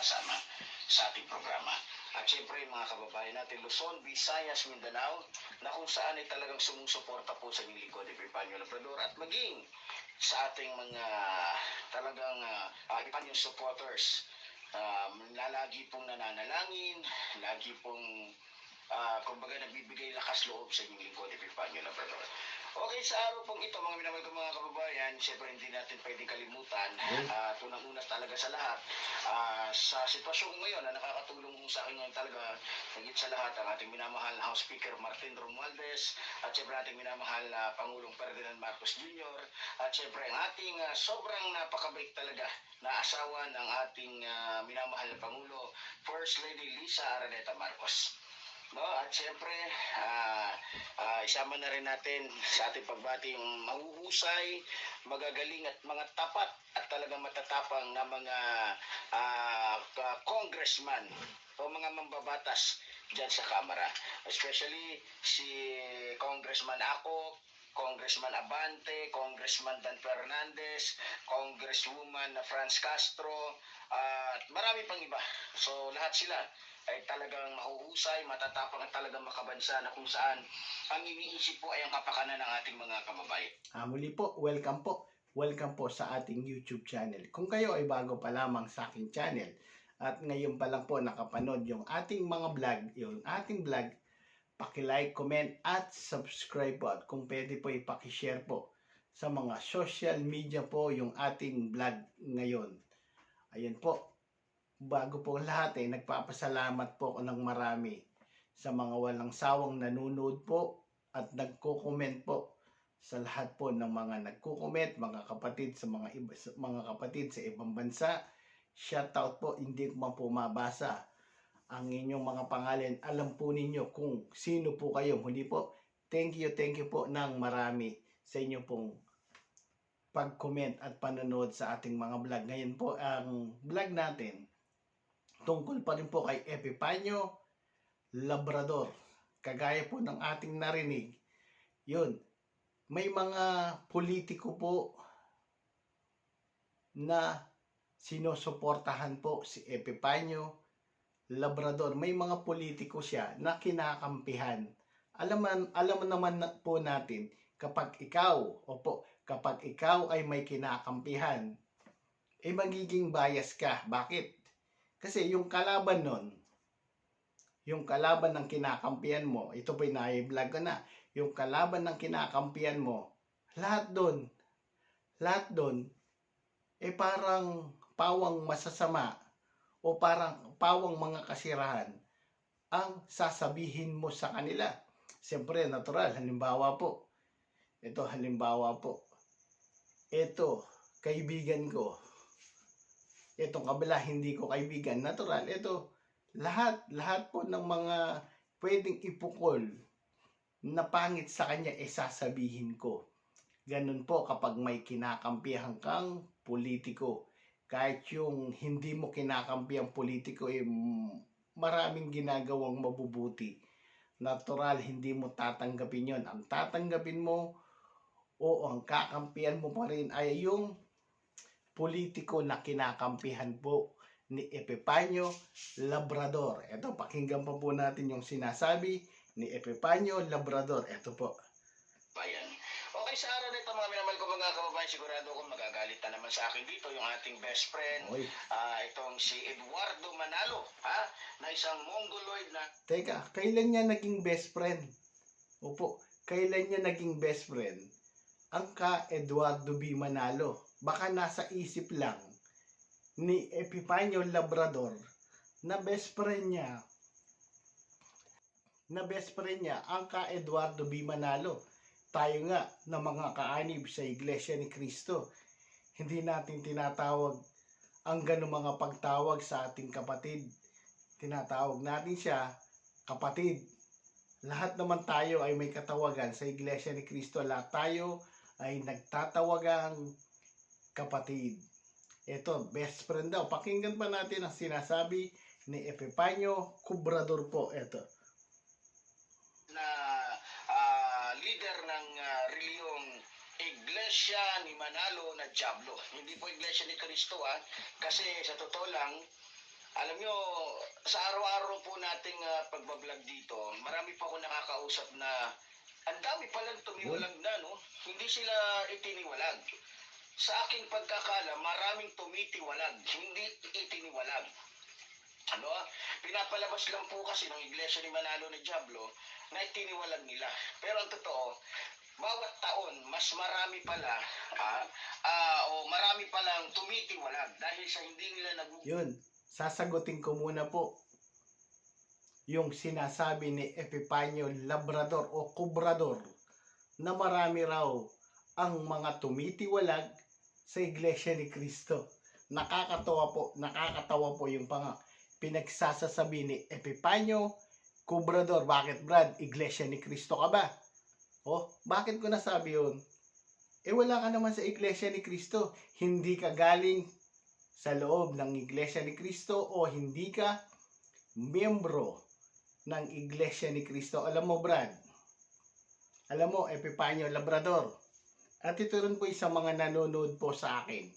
makakasama sa ating programa. At syempre mga kababayan natin, Luzon, Visayas, Mindanao, na kung saan ay talagang sumusuporta po sa inyong lingkod, Epipanyo Labrador, at maging sa ating mga talagang uh, Epipanyo supporters, um, na lagi pong nananalangin, lagi pong ah, kumbaga nagbibigay lakas loob sa inyong lingkod, Epipanyo Labrador. Okay, sa araw pong ito, mga minamahal ko mga kababayan, siyempre hindi natin pwedeng kalimutan, at unang-una talaga sa lahat, ah, sa sitwasyon ngayon na nakakatulong sa akin ngayon talaga, higit sa lahat, ang ating minamahal na House Speaker Martin Romualdez, at siyempre ating minamahal na Pangulong Ferdinand Marcos Jr., at siyempre ang ating ah, sobrang napakabait talaga na asawa ng ating ah, minamahal na Pangulo, First Lady Lisa Araneta Marcos. No, at siyempre, ah ah, isama na rin natin sa ating pagbati yung mahuhusay, magagaling at mga tapat at talagang matatapang na mga ah, ka- congressman o mga mambabatas dyan sa Kamara. Especially si Congressman Ako, Congressman Abante, Congressman Dan Fernandez, Congresswoman Franz Castro, at marami pang iba. So lahat sila ay talagang mahuhusay, matatapang at talagang makabansa na kung saan ang iniisip po ay ang kapakanan ng ating mga kababayan. Ah, muli po, welcome po. Welcome po sa ating YouTube channel. Kung kayo ay bago pa lamang sa aking channel at ngayon pa lang po nakapanood yung ating mga vlog, yung ating vlog, paki-like, comment at subscribe po at kung pwede po ipaki-share po sa mga social media po yung ating vlog ngayon. Ayun po. Bago po ang lahat eh, nagpapasalamat po ako ng marami sa mga walang sawang nanonood po at nagko-comment po sa lahat po ng mga nagko-comment, mga kapatid sa mga iba, sa mga kapatid sa ibang bansa. Shout out po, hindi ko man po mabasa ang inyong mga pangalan. Alam po ninyo kung sino po kayo. Hindi po, thank you, thank you po ng marami sa inyo pong pag-comment at panonood sa ating mga vlog. Ngayon po, ang vlog natin tungkol pa rin po kay Epipanyo Labrador. Kagaya po ng ating narinig, yun, may mga politiko po na sinusuportahan po si Epipanyo Labrador. May mga politiko siya na kinakampihan. Alam, man- alam naman na- po natin, kapag ikaw, opo, kapag ikaw ay may kinakampihan, eh magiging bias ka. Bakit? Kasi yung kalaban nun, yung kalaban ng kinakampihan mo, ito po na-vlog ko na, yung kalaban ng kinakampihan mo, lahat doon, lahat doon, eh parang pawang masasama o parang pawang mga kasirahan ang sasabihin mo sa kanila. Siyempre, natural. Halimbawa po, ito halimbawa po, ito, kaibigan ko, itong kabila hindi ko kaibigan, natural, ito, lahat, lahat po ng mga pwedeng ipukol na pangit sa kanya, eh sasabihin ko. Ganun po kapag may kinakampihan kang politiko. Kahit yung hindi mo kinakampi ang politiko, eh, maraming ginagawang mabubuti. Natural, hindi mo tatanggapin yon Ang tatanggapin mo o ang kakampihan mo pa rin ay yung politiko na kinakampihan po ni Epipanyo Labrador. Ito, pakinggan pa po natin yung sinasabi ni Epipanyo Labrador. Ito po. Bayan. Okay, sa araw nito mga minamahal ko mga kababayan, sigurado ko magagalit na naman sa akin dito yung ating best friend, Oy, ah, itong si Eduardo Manalo, ha? Na isang mongoloid na teka, kailan niya naging best friend? Opo, kailan niya naging best friend? Ang ka Eduardo B. Manalo. Baka nasa isip lang ni Epipanyo Labrador na best friend niya na best friend niya ang ka Eduardo B. Manalo. Tayo nga na mga kaanib sa Iglesia ni Cristo. Hindi natin tinatawag ang ganong mga pagtawag sa ating kapatid. Tinatawag natin siya kapatid. Lahat naman tayo ay may katawagan sa Iglesia ni Cristo. Lahat tayo ay nagtatawagang kapatid. Ito, best friend daw. Pakinggan pa natin ang sinasabi ni Epipanyo Kubrador po. Ito. na ah, leader ng ah, reliyong Iglesia ni Manalo na Diablo. Hindi po Iglesia ni Cristo ah. Kasi sa totoo lang, Alam nyo, sa araw-araw po nating uh, pagbablog dito, marami pa ako nakakausap na ang dami palang tumiwalag na, no? Hindi sila itiniwalag. Sa aking pagkakala, maraming tumitiwalag, hindi itiniwalag. Ano? Pinapalabas lang po kasi ng Iglesia ni Manalo na Diablo na itiniwalag nila. Pero ang totoo, bawat taon, mas marami pala, ah, ah, o marami palang tumitiwalag dahil sa hindi nila nag Yun, sasagutin ko muna po yung sinasabi ni Epipanyo Labrador o Kubrador na marami raw ang mga tumitiwalag sa Iglesia ni Cristo. Nakakatawa po, nakakatawa po yung pang pinagsasasabi ni Epipanyo Kubrador. Bakit Brad? Iglesia ni Cristo ka ba? Oh, bakit ko nasabi yun? Eh wala ka naman sa Iglesia ni Cristo. Hindi ka galing sa loob ng Iglesia ni Cristo o hindi ka miyembro ng Iglesia ni Cristo. Alam mo, Brad, alam mo, Epipanyo Labrador, at ito rin po sa mga nanonood po sa akin.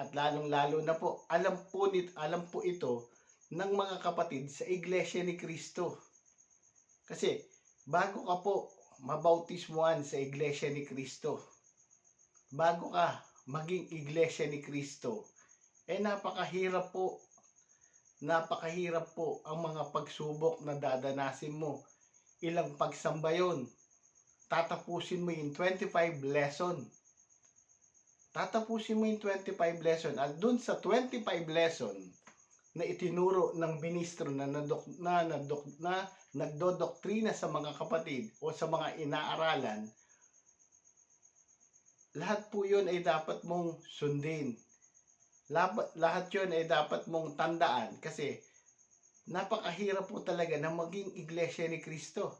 At lalong-lalo na po, alam po, nit, alam po ito ng mga kapatid sa Iglesia ni Cristo. Kasi, bago ka po mabautismuhan sa Iglesia ni Cristo, bago ka maging Iglesia ni Cristo, eh napakahirap po napakahirap po ang mga pagsubok na dadanasin mo. Ilang pagsamba yun. Tatapusin mo yung 25 lesson. Tatapusin mo yung 25 lesson. At dun sa 25 lesson na itinuro ng ministro na, nadok, na, nadok, na nagdodoktrina sa mga kapatid o sa mga inaaralan, lahat po yun ay dapat mong sundin lahat, lahat yun ay dapat mong tandaan kasi napakahirap po talaga na maging iglesia ni Kristo.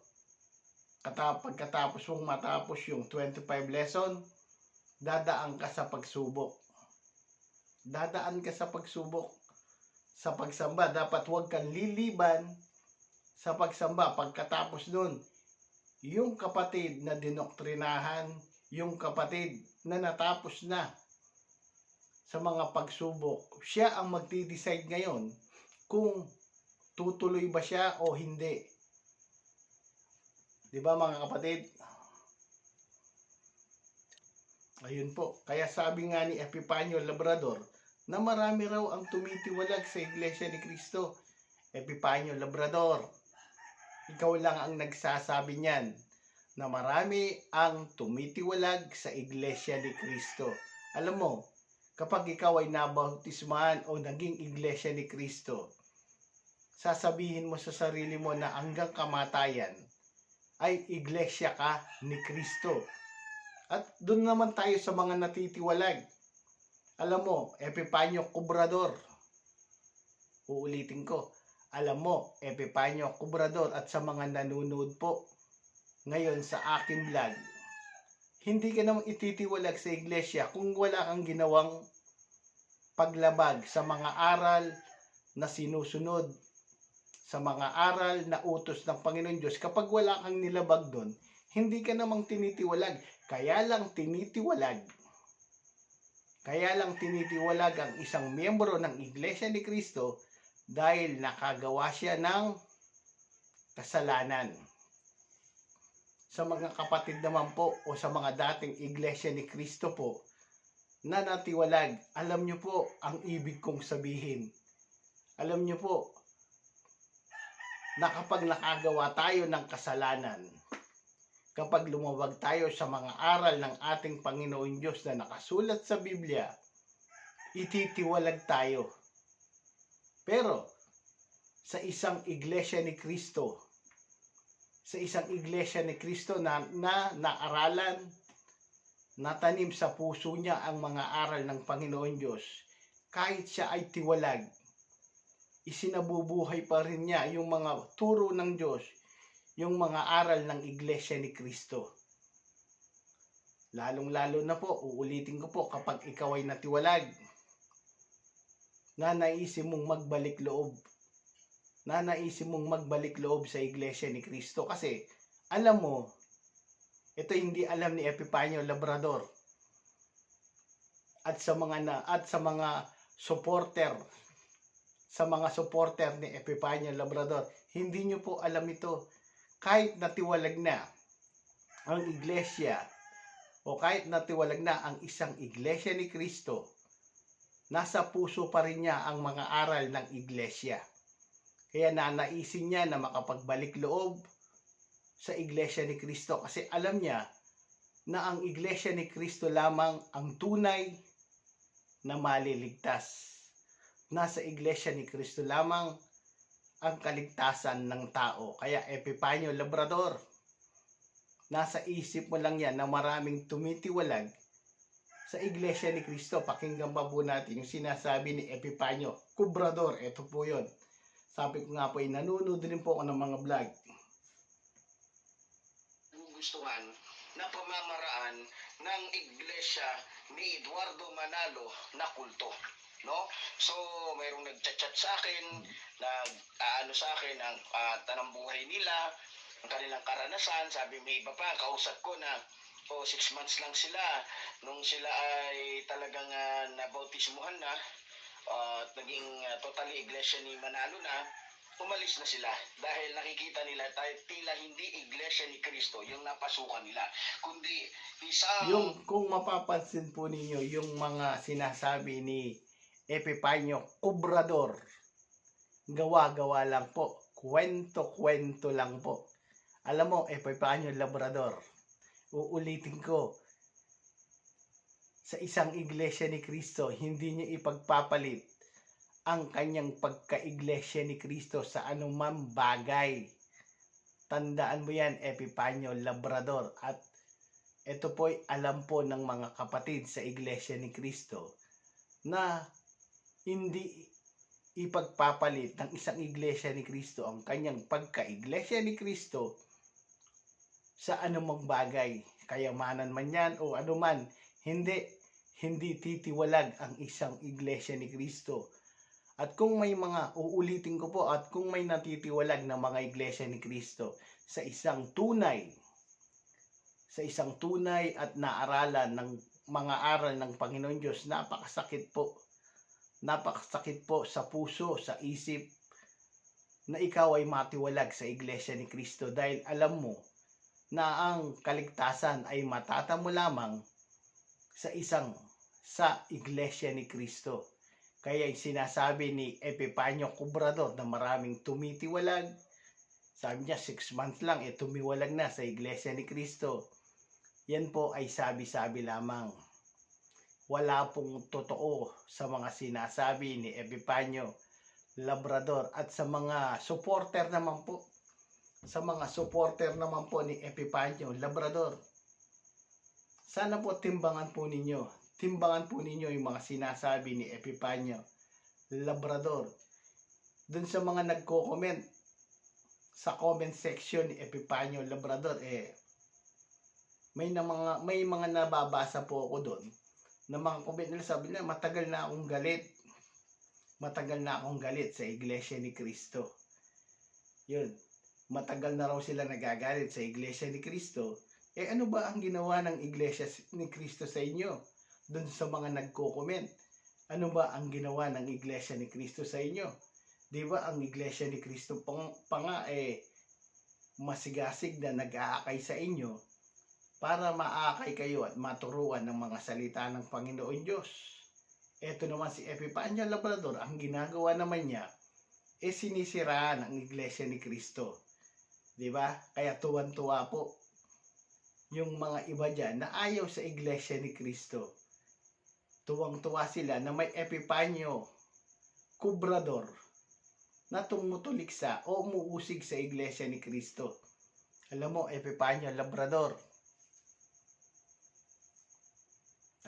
Katap, pagkatapos mong matapos yung 25 lesson, dadaan ka sa pagsubok. Dadaan ka sa pagsubok. Sa pagsamba, dapat huwag kang liliban sa pagsamba. Pagkatapos nun, yung kapatid na dinoktrinahan, yung kapatid na natapos na sa mga pagsubok, siya ang magdi-decide ngayon kung tutuloy ba siya o hindi. 'Di ba mga kapatid? Ayun po. Kaya sabi nga ni Epipanyo Labrador na marami raw ang tumitiwalag sa Iglesia ni Cristo. Epipanyo Labrador, ikaw lang ang nagsasabi niyan na marami ang tumitiwalag sa Iglesia ni Cristo. Alam mo, kapag ikaw ay nabautismahan o naging iglesia ni Kristo, sasabihin mo sa sarili mo na hanggang kamatayan ay iglesia ka ni Kristo. At doon naman tayo sa mga natitiwalag. Alam mo, Epipanyo Kubrador. Uulitin ko. Alam mo, Epipanyo Kubrador at sa mga nanonood po ngayon sa aking vlog, hindi ka naman ititiwalag sa iglesia kung wala kang ginawang paglabag sa mga aral na sinusunod sa mga aral na utos ng Panginoon Diyos. Kapag wala kang nilabag doon, hindi ka namang tinitiwalag. Kaya lang tinitiwalag. Kaya lang tinitiwalag ang isang miyembro ng Iglesia ni Kristo dahil nakagawa siya ng kasalanan sa mga kapatid naman po o sa mga dating iglesia ni Kristo po na natiwalag, alam nyo po ang ibig kong sabihin. Alam nyo po na kapag nakagawa tayo ng kasalanan, kapag lumawag tayo sa mga aral ng ating Panginoon Diyos na nakasulat sa Biblia, ititiwalag tayo. Pero, sa isang iglesia ni Kristo, sa isang iglesia ni Kristo na, na naaralan, natanim sa puso niya ang mga aral ng Panginoon Diyos, kahit siya ay tiwalag, isinabubuhay pa rin niya yung mga turo ng Diyos, yung mga aral ng iglesia ni Kristo. Lalong-lalo na po, uulitin ko po, kapag ikaw ay natiwalag, na naisip mong magbalik loob na naisip mong magbalik loob sa iglesia ni Kristo kasi alam mo ito hindi alam ni Epipanyo Labrador at sa mga na, at sa mga supporter sa mga supporter ni Epifanio Labrador. Hindi nyo po alam ito. Kahit natiwalag na ang iglesia o kahit natiwalag na ang isang iglesia ni Kristo, nasa puso pa rin niya ang mga aral ng iglesia. Kaya nanaisin niya na makapagbalik loob sa iglesia ni Kristo kasi alam niya na ang iglesia ni Kristo lamang ang tunay na maliligtas. Nasa iglesia ni Kristo lamang ang kaligtasan ng tao. Kaya Epipanyo Labrador, nasa isip mo lang yan na maraming tumitiwalag sa iglesia ni Kristo. Pakinggan pa po natin yung sinasabi ni Epipanyo. Kubrador, ito po yon. Sabi ko nga po, eh, nanonood rin po ako ng mga vlog. gustuhan na pamamaraan ng iglesia ni Eduardo Manalo na kulto. No? So, mayroong nagchat-chat sa akin, nag ano sa akin ng uh, tanang buhay nila, ang kanilang karanasan, sabi may iba pa, kausap ko na o six months lang sila. Nung sila ay talagang uh, nabautismuhan na ah, at naging ah, totally iglesia ni Manalo na umalis na sila. Dahil nakikita nila tayo tila hindi iglesia ni Kristo yung napasukan nila. Kundi isang Yung kung mapapansin po ninyo yung mga sinasabi ni Epipanyo Kubrador, gawa-gawa lang po. Kwento-kwento lang po. Alam mo, Epipanyo Labrador, uulitin ko, sa isang iglesia ni Kristo, hindi niya ipagpapalit ang kanyang pagka-iglesia ni Kristo sa anumang bagay. Tandaan mo yan, Epipanyo Labrador. At ito po'y alam po ng mga kapatid sa Iglesia ni Kristo na hindi ipagpapalit ng isang Iglesia ni Kristo ang kanyang pagka-Iglesia ni Kristo sa anumang bagay, kayamanan man yan o anuman, hindi, hindi titiwalag ang isang Iglesia ni Kristo. At kung may mga, uulitin ko po, at kung may natitiwalag na mga Iglesia ni Kristo sa isang tunay sa isang tunay at naaralan ng mga aral ng Panginoon Diyos, napakasakit po. Napakasakit po sa puso, sa isip, na ikaw ay matiwalag sa Iglesia ni Kristo dahil alam mo na ang kaligtasan ay matatamo lamang sa isang sa Iglesia ni Kristo. Kaya sinasabi ni Epipanyo Kubrador na maraming tumitiwalag, sabi niya, six months lang, eh, tumiwalag na sa Iglesia ni Kristo yan po ay sabi-sabi lamang. Wala pong totoo sa mga sinasabi ni Epipanyo Labrador at sa mga supporter naman po. Sa mga supporter naman po ni Epipanyo Labrador. Sana po timbangan po ninyo. Timbangan po ninyo yung mga sinasabi ni Epipanyo Labrador. Doon sa mga nagko-comment sa comment section ni Epipanyo Labrador eh may na mga may mga nababasa po ako doon na mga comment nila sabi nila matagal na akong galit. Matagal na akong galit sa iglesia ni Kristo. Yun. Matagal na raw sila nagagalit sa iglesia ni Kristo. Eh ano ba ang ginawa ng iglesia ni Kristo sa inyo? Doon sa mga nagko-comment. Ano ba ang ginawa ng iglesia ni Kristo sa inyo? Di ba ang iglesia ni Kristo pa, pa nga eh masigasig na nag-aakay sa inyo para maakay kayo at maturuan ng mga salita ng Panginoon Diyos. Ito naman si Epipanyo Labrador, ang ginagawa naman niya, e sinisiraan ang Iglesia ni Kristo. Ba? Kaya tuwan-tuwa po yung mga iba dyan na ayaw sa Iglesia ni Kristo. Tuwang-tuwa sila na may Epipanyo Kubrador na tumutuliksa o umuusig sa Iglesia ni Kristo. Alam mo, Epipanyo Labrador,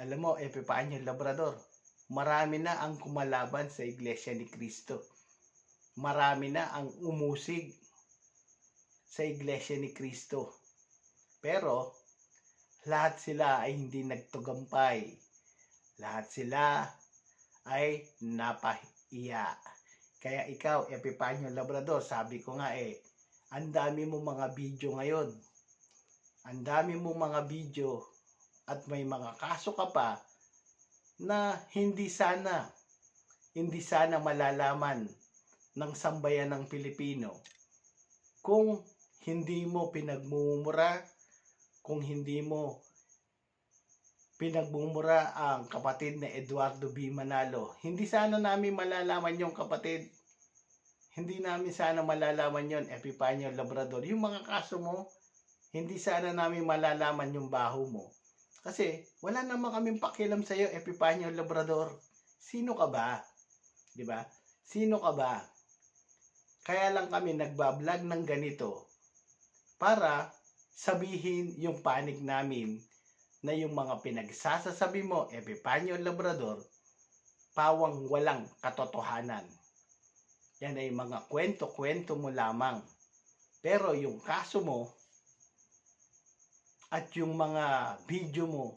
Alam mo, Epipanyo Labrador, marami na ang kumalaban sa Iglesia ni Kristo. Marami na ang umusig sa Iglesia ni Kristo. Pero, lahat sila ay hindi nagtugampay. Lahat sila ay napahiya. Kaya ikaw, Epipanyo Labrador, sabi ko nga eh, ang dami mo mga video ngayon. Ang dami mo mga video at may mga kaso ka pa na hindi sana hindi sana malalaman ng sambayan ng Pilipino kung hindi mo pinagmumura, kung hindi mo pinagmumura ang kapatid na Eduardo B. Manalo. Hindi sana namin malalaman yung kapatid. Hindi namin sana malalaman yon Epipanyo Labrador. Yung mga kaso mo, hindi sana namin malalaman yung baho mo. Kasi wala naman kaming pakialam sa iyo, Epipanyo Labrador. Sino ka ba? 'Di ba? Sino ka ba? Kaya lang kami nagbablog ng ganito para sabihin yung panig namin na yung mga pinagsasasabi mo, Epipanyo Labrador, pawang walang katotohanan. Yan ay mga kwento-kwento mo lamang. Pero yung kaso mo at yung mga video mo,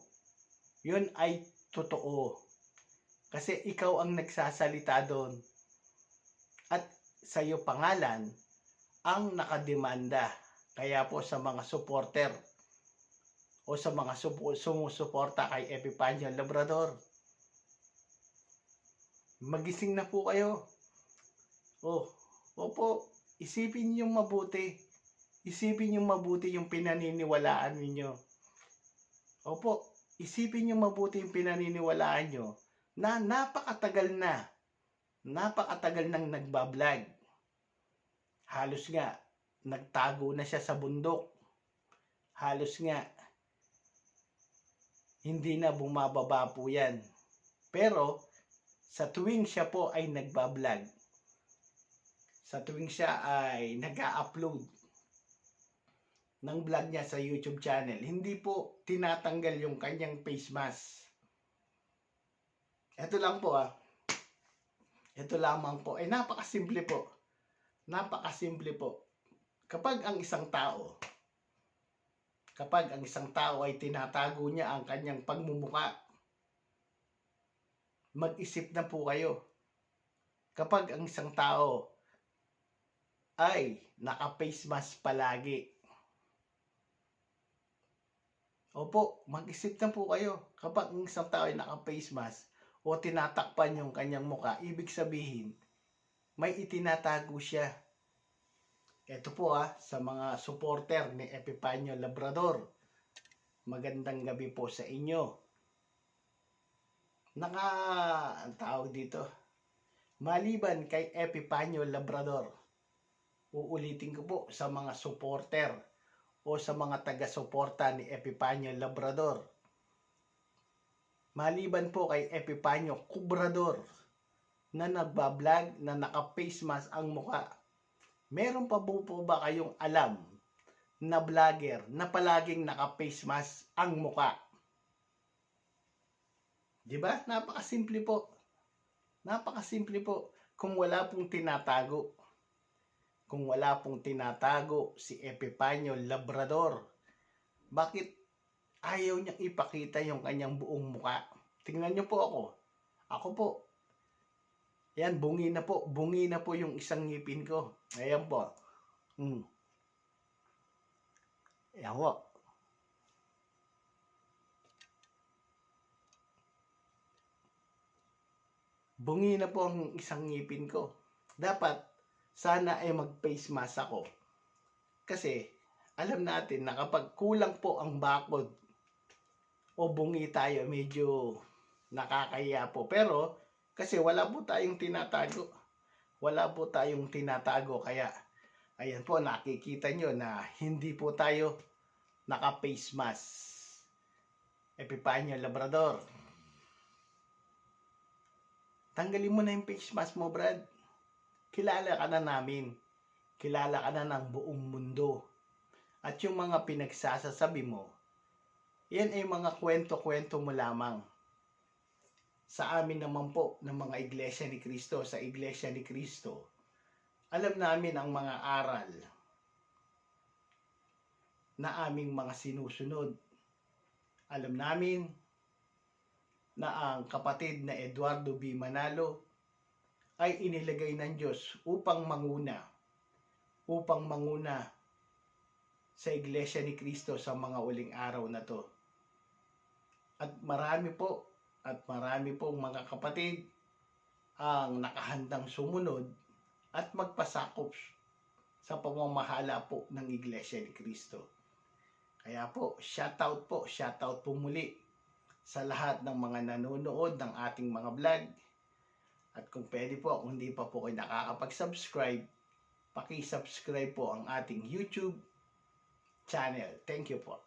yun ay totoo. Kasi ikaw ang nagsasalita doon. At sa iyo pangalan ang nakademanda. Kaya po sa mga supporter o sa mga sumusuporta kay Epipanyo Labrador, magising na po kayo. Oh, opo, isipin niyo mabuti. Isipin niyo mabuti yung pinaniniwalaan ninyo. Opo, isipin niyo mabuti yung pinaniniwalaan niyo na napakatagal na, napakatagal nang nagbablog. Halos nga, nagtago na siya sa bundok. Halos nga, hindi na bumababa po yan. Pero, sa tuwing siya po ay nagbablog, sa tuwing siya ay nag-upload ng vlog niya sa YouTube channel, hindi po tinatanggal yung kanyang face mask. Ito lang po ah. Ito lamang po. Eh napakasimple po. Napakasimple po. Kapag ang isang tao, kapag ang isang tao ay tinatago niya ang kanyang pagmumuka, mag-isip na po kayo. Kapag ang isang tao ay naka-face mask palagi, Opo, mag-isip na po kayo. Kapag ang isang tao ay naka-face mask o tinatakpan yung kanyang muka, ibig sabihin, may itinatago siya. Ito po ah, sa mga supporter ni Epipanyo Labrador. Magandang gabi po sa inyo. Naka, ang tawag dito, maliban kay Epipanyo Labrador, uulitin ko po sa mga supporter o sa mga taga-suporta ni Epipanyo Labrador. Maliban po kay Epipanyo Kubrador na nagbablog na naka-face mask ang muka. Meron pa po, po ba kayong alam na vlogger na palaging naka-face mask ang muka? 'Di ba? Napakasimple po. Napakasimple po kung wala pong tinatago kung wala pong tinatago si Epipanyo Labrador. Bakit ayaw niyang ipakita yung kanyang buong muka? Tingnan niyo po ako. Ako po. Yan, bungi na po. Bungi na po yung isang ngipin ko. Ayan po. Hmm. Ayan po. Bungi na po ang isang ngipin ko. Dapat sana ay mag-face mask ako. Kasi, alam natin na kapag kulang po ang bakod o bungi tayo, medyo nakakaya po. Pero, kasi wala po tayong tinatago. Wala po tayong tinatago. Kaya, ayan po, nakikita nyo na hindi po tayo naka-face mask. Epipanyo Labrador. Tanggalin mo na yung face mask mo, Brad kilala ka na namin. Kilala ka na ng buong mundo. At yung mga pinagsasasabi mo, yan ay mga kwento-kwento mo lamang. Sa amin naman po ng mga iglesia ni Kristo, sa iglesia ni Kristo, alam namin ang mga aral na aming mga sinusunod. Alam namin na ang kapatid na Eduardo B. Manalo ay inilagay ng Diyos upang manguna, upang manguna sa Iglesia ni Kristo sa mga uling araw na to. At marami po, at marami pong mga kapatid ang nakahandang sumunod at magpasakop sa pamamahala po ng Iglesia ni Cristo. Kaya po, shoutout po, shoutout po muli sa lahat ng mga nanonood ng ating mga vlog. At kung pwede po, kung hindi pa po kayo nakakapag-subscribe, paki-subscribe po ang ating YouTube channel. Thank you po.